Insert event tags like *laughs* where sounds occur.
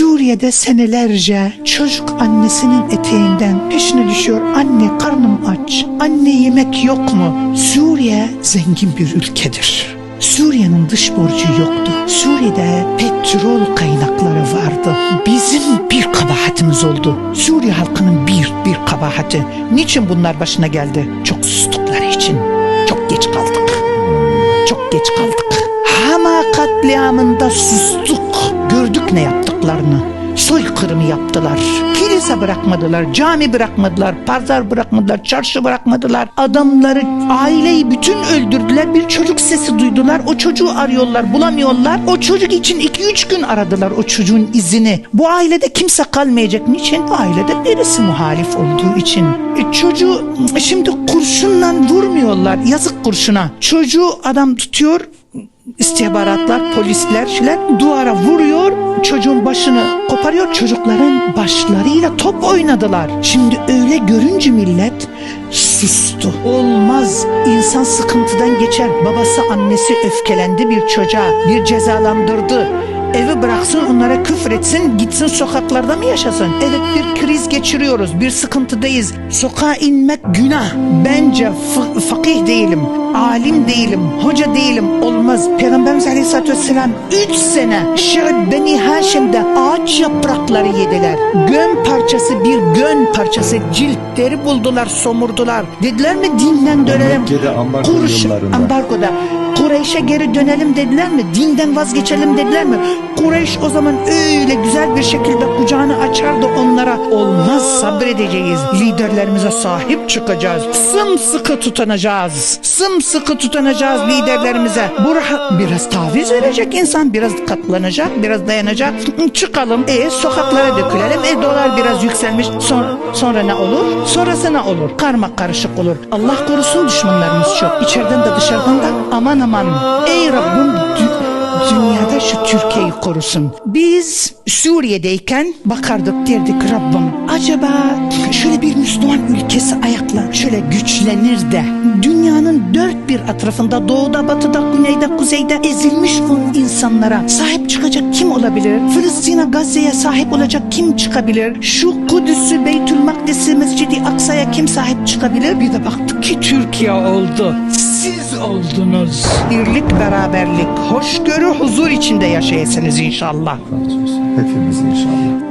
Suriye'de senelerce çocuk annesinin eteğinden peşine düşüyor. Anne karnım aç. Anne yemek yok mu? Suriye zengin bir ülkedir. Suriye'nin dış borcu yoktu. Suriye'de petrol kaynakları vardı. Bizim bir kabahatimiz oldu. Suriye halkının bir bir kabahati. Niçin bunlar başına geldi? Çok sustukları için. Çok geç kaldık. Çok geç kaldık. Hama katliamında sustuk. Gördük ne yaptıklarını. Soykırımı yaptılar. Kilise bırakmadılar, cami bırakmadılar, pazar bırakmadılar, çarşı bırakmadılar. Adamları, aileyi bütün öldürdüler. Bir çocuk sesi duydular. O çocuğu arıyorlar, bulamıyorlar. O çocuk için 2-3 gün aradılar o çocuğun izini. Bu ailede kimse kalmayacak. Niçin? Ailede birisi muhalif olduğu için. E, çocuğu şimdi kurşunla vurmuyorlar. Yazık kurşuna. Çocuğu adam tutuyor, istihbaratlar, polisler, şeyler duvara vuruyor, çocuğun başını koparıyor, çocukların başlarıyla top oynadılar. Şimdi öyle görünce millet sustu. Olmaz, insan sıkıntıdan geçer. Babası, annesi öfkelendi bir çocuğa, bir cezalandırdı. Evi bıraksın onlara küfür etsin gitsin sokaklarda mı yaşasın? Evet bir kriz geçiriyoruz bir sıkıntıdayız. Sokağa inmek günah. Bence fa- fakih değilim, alim değilim, hoca değilim olmaz. Peygamberimiz Aleyhisselatü Vesselam 3 sene Şi'b Beni Haşim'de ağaç yaprakları yediler. Gön parçası bir gön parçası ciltleri buldular somurdular. Dediler mi dinden dönelim. Mekke'de ambargo Kurş- yıllarında. ambargoda. Kureyş'e geri dönelim dediler mi? Dinden vazgeçelim dediler mi? Kureyş o zaman öyle güzel bir şekilde kucağını açardı onlara. Olmaz sabredeceğiz. Liderlerimize sahip çıkacağız. Sımsıkı tutunacağız. Sımsıkı tutunacağız liderlerimize. Bu rahat biraz taviz verecek insan. Biraz katlanacak, biraz dayanacak. *laughs* Çıkalım. E sokaklara dökülelim. E dolar biraz yükselmiş. Sonra, sonra ne olur? Sonrası ne olur? Karma karışık olur. Allah korusun düşmanlarımız çok. İçeriden de dışarıdan da aman aman. Ey Rabbim Türkiye'yi korusun. Biz Suriye'deyken bakardık derdik Rabbim acaba şöyle bir Müslüman ülkesi ayakla şöyle güçlenir de dünyanın dört bir etrafında doğuda batıda güneyde kuzeyde ezilmiş bu insanlara sahip çıkacak kim olabilir? Filistin'e Gazze'ye sahip olacak kim çıkabilir? Şu Kudüs'ü Makdis'i Mescidi Aksa'ya kim sahip çıkabilir? Bir de baktık ki Türkiye oldu. Siz oldunuz. Birlik, beraberlik, hoşgörü, huzur içinde yaşayasınız inşallah. Hepimiz inşallah.